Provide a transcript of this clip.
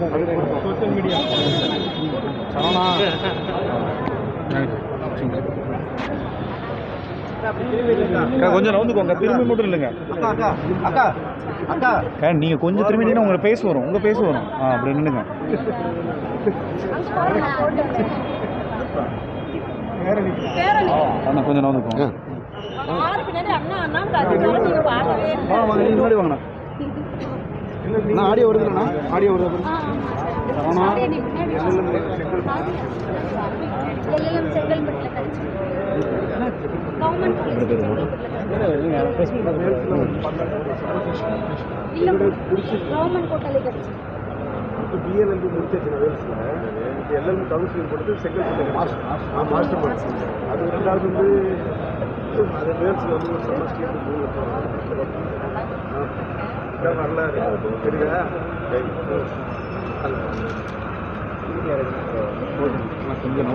Social media Saravana அக்கா கொஞ்சம் நவுந்துக்கோங்க திரும்பி மட்டும் இல்லைங்க அக்கா அக்கா நீங்கள் கொஞ்சம் திரும்பிட்டீங்கன்னா உங்களை பேச வரும். உங்கள் பேச வரும். ஆ அப்படி நின்றுங்க அண்ணா கொஞ்சம் நவுந்துக்கோங்க நீங்க நீங்க முன்னாடி வாங்கண்ணா. அண்ணா ஆடியோ வருதுண்ணா ஆடியோ வருது சரவணா பிஎல்எல்பி முடிச்சிருச்சு வேல்ஸில் எல்எல்பி கவுன்சிலிங் கொடுத்து செகண்ட் மாஸ்டர் மாஸ்டர் பண்ணேன் அது ரெண்டாவது வந்து அது வேல்ஸில் வந்து ஒரு செமஸ்டர் நல்லா இருக்கு சரியா? கொஞ்சம்